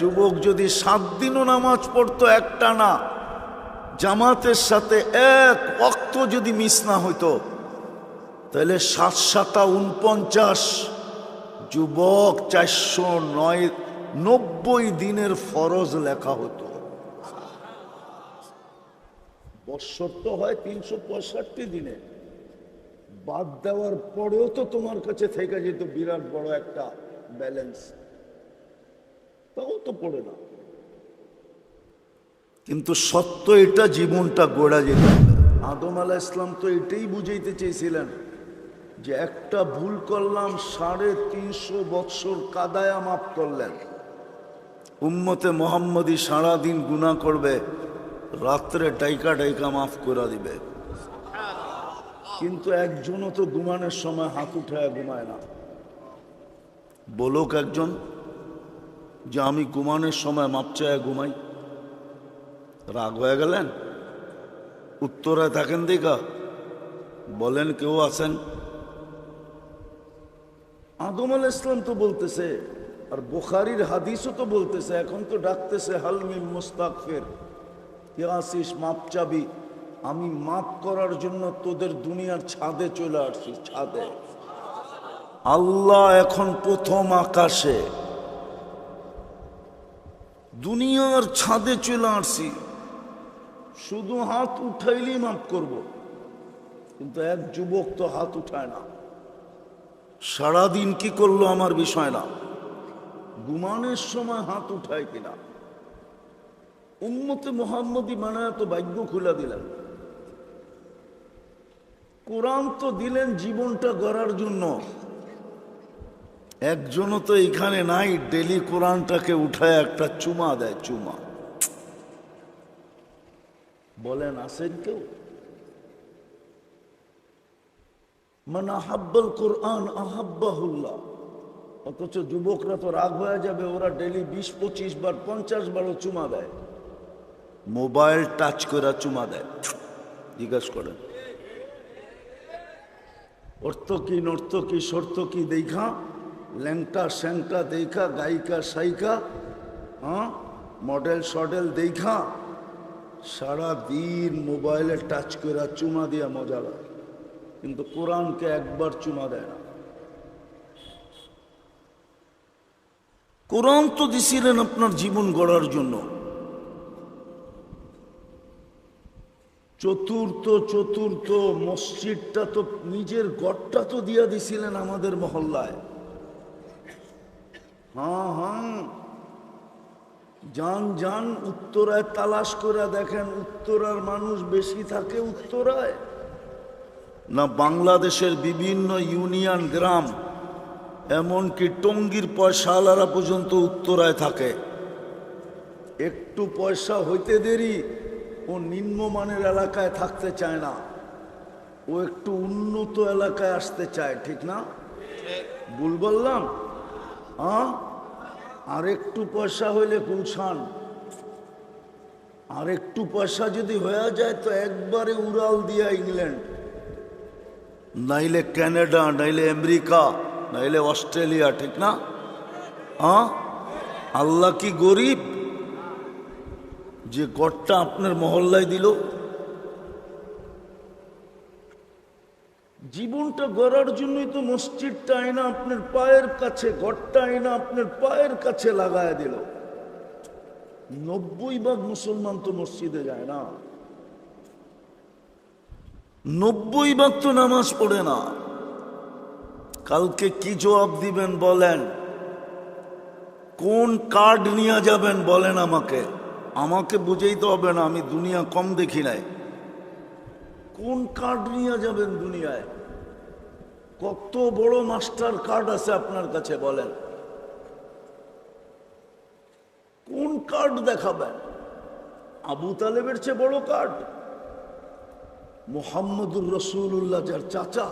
যুবক যদি সাত দিনও নামাজ পড়তো একটা না জামাতের সাথে এক অক্ত যদি মিস না হইতো, তাহলে সাত সাতা উনপঞ্চাশ যুবক চারশো নয়, নব্বই দিনের ফরজ লেখা হতো। বৎসর তো হয় তিনশো পঁয়ষট্টি দিনে। বাদ দেওয়ার পরেও তো তোমার কাছে থেকে যেত বিরাট বড় একটা ব্যালেন্স। তাও তো পড়ে না। কিন্তু সত্য এটা জীবনটা গোড়া যেত। আদম আলা ইসলাম তো এটাই বুঝাইতে চেয়েছিলেন যে একটা ভুল করলাম, সাড়ে তিনশো বৎসর কাদায়া মাফ করলেন। উম্মতে মোহাম্মদী সারাদিন গুণা করবে, রাত্রে ডাইকা ডাইকা মাফ করে দিবে। কিন্তু একজনও তো ঘুমানোর সময় হাত উঠায় ঘুমায় না। বলুক একজন। যে আমি ঘুমানোর সময় মাপ চায় ঘুমাই। রাগ হয়ে গেলেন? উত্তরে থাকেন দেখা বলেন, কেউ আছেন? আদম আল ইসলাম তো বলতেছে, আর বোখারির হাদিসও তো বলতেছে, এখন তো ডাকতেছে হালমিম মুস্তাকফের কে আসিস, মাপ চাবি। আমি মাপ করার জন্য তোদের দুনিয়ার ছাদে চলে আসছি, ছাদে। আল্লাহ এখন প্রথম আকাশে। দুনিয়ার ছাদে চলে আসছি। শুধু হাত উঠাইলেই মাফ করব। কিন্তু এক যুবক তো হাত উঠায় না। সারাদিন কি করল আমার বিষয় না। গুমানের সময় হাত উঠায় কিনা। উম্মতে মোহাম্মদী মানে তো ভাগ্য খুলে দিলেন। কোরআন তো দিলেন জীবনটা গড়ার জন্য। একজনও তো এখানে নাই, ডেলি কোরআনটাকে উঠায় একটা চুমা দেয়, চুমা। বলেন আসেন কেউ? মানে আহাব্বাল কোরআন আহাব্বাহুল্লাহ। অথচ যুবকরা তো রাগ হয়ে যাবে, ওরা ডেলি বিশ, পঁচিশ বার, পঞ্চাশ বারও চুমা দেয়। মোবাইল টাচ করে চুমা দেয়। জিজ্ঞাস করেন, অর্থ কি, নর্থ কি, শর্ত কি দেখা ল্যাংটা স্যাংটা দেখা, গায়িকা সাইকা হ্যাঁ? মডেল সডেল দেখা। সারা দিন মোবাইলে টাচ করে চুমা দিয়া মজা লাগে। কিন্তু কোরআনকে একবার চুমা দেয় না। কোরআন তো দিছিলেন আপনার জীবন গড়ার জন্য। চতুর্থ চতুর্থ মসজিদটা তো নিজের গড়টা তো দিয়া দিছিলেন আমাদের মহল্লায়। হ্যাঁ হ্যাঁ। যান যান, উত্তরায় তালাশ করে দেখেন, উত্তরার মানুষ বেশি থাকে উত্তরায়? না বাংলাদেশের বিভিন্ন ইউনিয়ন, গ্রাম, এমনকি টঙ্গির পয়সাওয়ালারা পর্যন্ত উত্তরায় থাকে। একটু পয়সা হইতে দেরি, ও নিম্নমানের এলাকায় থাকতে চায় না। ও একটু উন্নত এলাকায় আসতে চায়, ঠিক না? ভুল বললাম? আর একটু পয়সা হইলে গুলশান আর একটু পয়সা যদি হয়ে যায় তো একবারে উড়াল দিয়া ইংল্যান্ড। নাইলে ক্যানাডা, নাইলে আমেরিকা, নাইলে অস্ট্রেলিয়া, ঠিক না? আল্লাহ কি গরিব? যে গড়টা আপনার মহল্লায় দিল। জীবনটা গড়ার জন্যই তো মসজিদটা আইনা আপনার পায়ের কাছে, ঘরটা আইনা আপনার পায়ের কাছে লাগায় দিল। নব্বই ভাগ মুসলমান তো মসজিদে যায় না। নব্বই ভাগ তো নামাজ পড়ে না। কালকে কি জবাব দিবেন বলেন? কোন কার্ড নিয়ে যাবেন বলেন আমাকে। আমাকে বুঝেইতে হবে না, আমি দুনিয়া কম দেখি নাই। কোন কার্ড নিয়ে যাবেন দুনিয়ায়? কত বড় মাস্টার কার্ড আছে আপনার কাছে বলেন। কোন কার্ড দেখাবেন? আবু তালেবের চেয়ে বড় কার্ড? মোহাম্মদুর রসুল্লাহ যার চাচা।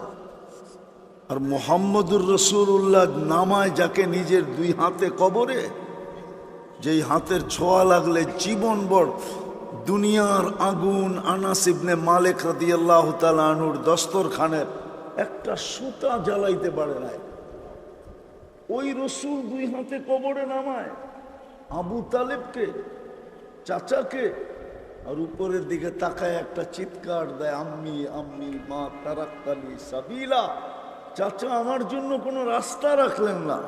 আর মোহাম্মদুর রসুল্লাহ নামায় যাকে নিজের দুই হাতে কবরে, যেই হাতের ছোঁয়া লাগলে জীবন বড় দুনিয়ার আগুন আনাস ইবনে মালিক রাদিয়াল্লাহু তাআলা আনুর দস্তরখানের একটা সুতা জ্বালাইতে পারে নাই। ওই রসুল দুই হাতে কবরে নামায়, আবু তালেবকে, চাচাকে, আর উপরের দিকে তাকায় একটা চিৎকার দেয়, আম্মি আম্মি, মা তারাক্কালি সাবিলা, চাচা আমার জন্য কোনো রাস্তা রাখলেন না।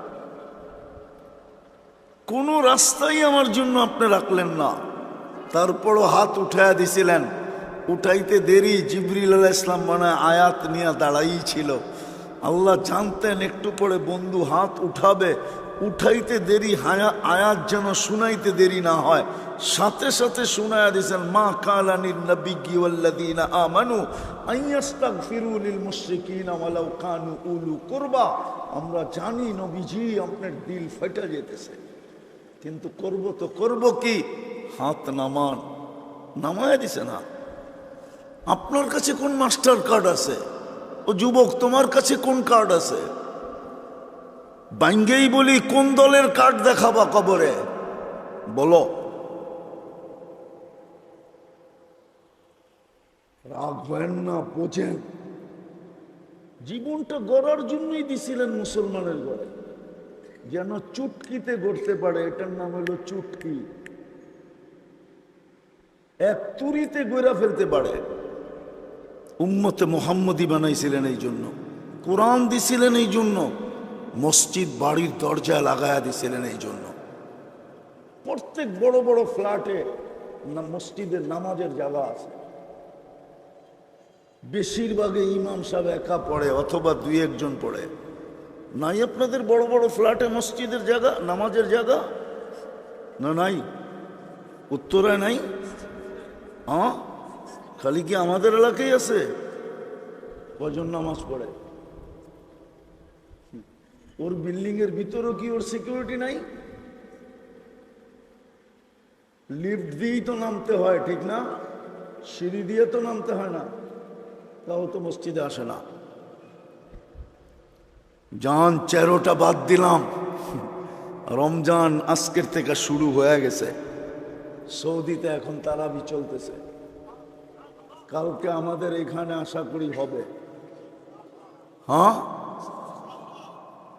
কোনো রাস্তাই আমার জন্য আপনি রাখলেন না। তারপরও হাত উঠাইয়া দিছিলেন। উঠাইতে দেরি, জিবরিল ইসলাম মানে আয়াত নিয়ে দাঁড়াই ছিল। আল্লাহ জানতেন একটু পরে বন্ধু হাত উঠাবে, উঠাইতে দেরি, হায়া আয়াত যেন শুনাইতে দেরি না হয়। সাথে সাথে শুনায়া দিছেন মা কালানির নবী গিওয়াল্লাদিনা আমানু, আইয়াস্তাগফিরু লিল মুশরিকিনা ওয়ালাউ কানু উলু কুরবা। আমরা জানি নবীজি আপনার দিল ফেটে যেতেছে, কিন্তু করব তো করব কি? হাত নামান। নামায় দিছে না আপনার কাছে কোন মাস্টার কার্ড আছে? ও যুবক, তোমার কাছে কোন কার্ড আছে? বাইঙ্গেই বলি, কোন দলের কার্ড দেখাবা কবরে? বলো। রাখবেন না, বোঝেন। জীবনটা গড়ার জন্যই দিছিলেন মুসলমানের ঘরে। যেন চুটকিতে গড়তে পারে, এটার নাম হলো চুটকি। এক তুরিতে গড়া ফেলতে পারে। উম্মতে মোহাম্মদী বানাইছিলেন এই জন্য। কোরআন দিছিলেন এই জন্য। মসজিদ, বাড়ির দরজায় লাগায়া দিছিলেন এই জন্য। প্রত্যেক বড় বড় ফ্ল্যাটে মসজিদের নামাজের জায়গা আছে। বেশিরভাগে ইমাম সাহেব একা পড়ে অথবা দুই একজন পড়ে। নাই আপনাদের বড় বড় ফ্ল্যাটে মসজিদের জায়গা, নামাজের জায়গা? না, নাই। উত্তরে নাই? হ্যাঁ খালি কি আমাদের এলাকায় আছে? কজন নামাজ পড়ে? ওর বিল্ডিং এর ভিতরেও কি ওর সিকিউরিটি নাই? লিফট দিয়েই তো নামতে হয়, ঠিক না? সিঁড়ি দিয়ে তো নামতে হয় না। তাও তো মসজিদে আসে না। জান, চেরোটা বাদ দিলাম। রমজান আজকের থেকে শুরু হয়ে গেছে। সৌদিতে এখন তারাবি চলতেছে। কালকে আমাদের এখানে আশা করি হবে। হ্যাঁ?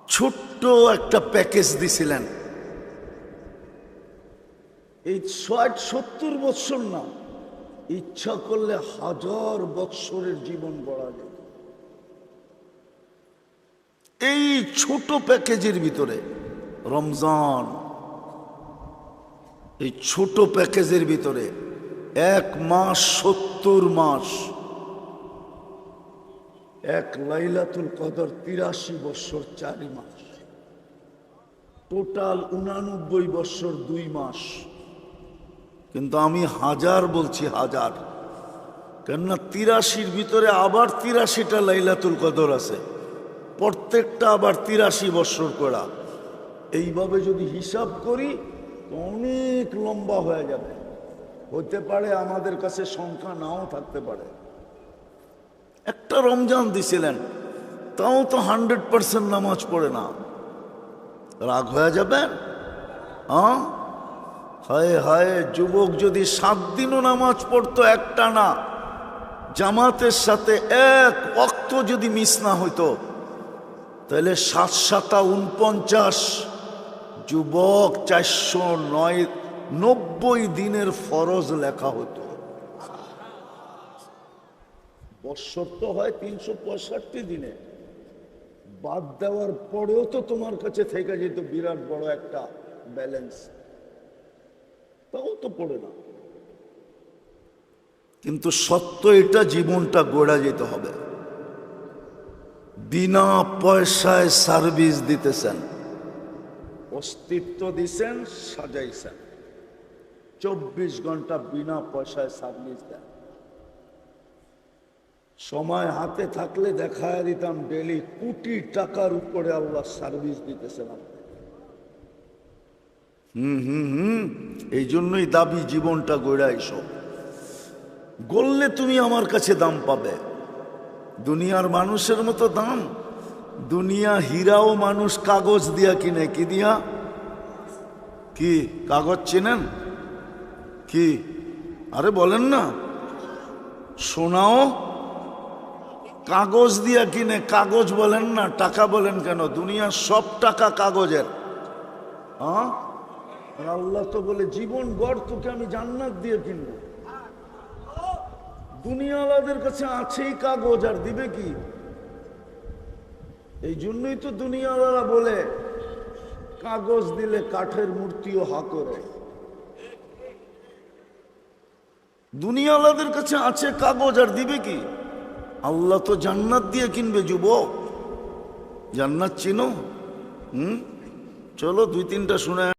ছোট্ট একটা প্যাকেজ দিছিলেন। এই ষাট সত্তর বৎসর না ইচ্ছা করলে হাজার বৎসরের জীবন গড়া যায়। এই ছোট প্যাকেজের ভিতরে রমজান এই ছোট প্যাকেজের ভিতরে এক মাস সত্তর মাস। এক লাইলাতুল কদর তিরাশি বৎসর চারি মাস। টোটাল উনানব্বই বৎসর দুই মাস। কিন্তু আমি হাজার বলছি হাজার। কেননা তিরাশির ভিতরে আবার তিরাশিটা লাইলাতুল কদর আছে। প্রত্যেকটা আবার তিরাশি বৎসর করা। এইভাবে যদি হিসাব করি, অনেক লম্বা হয়ে যাবে। হতে পারে আমাদের কাছে সংখ্যা নাও থাকতে পারে। একটা রমজান দিছিলেন, তাও তো হান্ড্রেড পার্সেন্ট নামাজ পড়ে না। রাগ হয়ে যাবে? হ্যাঁ? হায় হায়, যুবক যদি সাত দিনও নামাজ পড়তো একটা না, জামাতের সাথে এক অক্ত যদি মিস না হইতো, তাহলে সাত সাতা উনপঞ্চাশ, যুবক চারশো নয় নব্বই দিনের ফরজ লেখা হতো। বৎসর তো হয় তিনশো পঁয়ষট্টি দিনে। বাদ দেওয়ার পরেও তো তোমার কাছে থেকে যেত বিরাট বড় একটা ব্যালেন্স। তাও তো পড়ে না। কিন্তু সত্য এটা, জীবনটা গড়া যেতে হবে। বিনা পয়সায় সার্ভিস দিতেছেন। অস্তিত্ব দিছেন, সাজাইছেন। চব্বিশ ঘণ্টা বিনা পয়সায় সার্ভিস দেয়। সময় হাতে থাকলে দেখা দিতাম ডেলি কোটি টাকার উপরে আল্লাহ সার্ভিস দিতেছেন হুম হুম হুম, এই জন্যই দাবি জীবনটা গড়া এসব। গললে তুমি আমার কাছে দাম পাবে। দুনিয়ার মানুষের মতো দাম। দুনিয়া হীরাও মানুষ কাগজ দিয়া কিনে। কি দিয়া? কি, কাগজ চেনেন? কি? আরে বলেন না। সোনাও কাগজ দিয়া কিনে, কাগজ বলেন না, টাকা বলেন কেন? দুনিয়ার সব টাকা কাগজের। আল্লাহ তো বলে, জীবন গড় তোকে আমি জান্নাত দিয়ে কিনবো। দুনিয়াওয়ালাদের কাছে আছেই কাগজ, আর দিবে কি? এই জন্যই তো দুনিয়াওয়ালা বলে, কাগজ দিলে কাঠের মূর্তিও হা করে। দুনিয়াওয়ালাদের কাছে আছে কাগজ আর দিবে কি? আল্লাহ তো জান্নাত দিয়ে কিনবে, যুবক। জান্নাত চিনো? হুম? চলো দুই তিনটা শুনে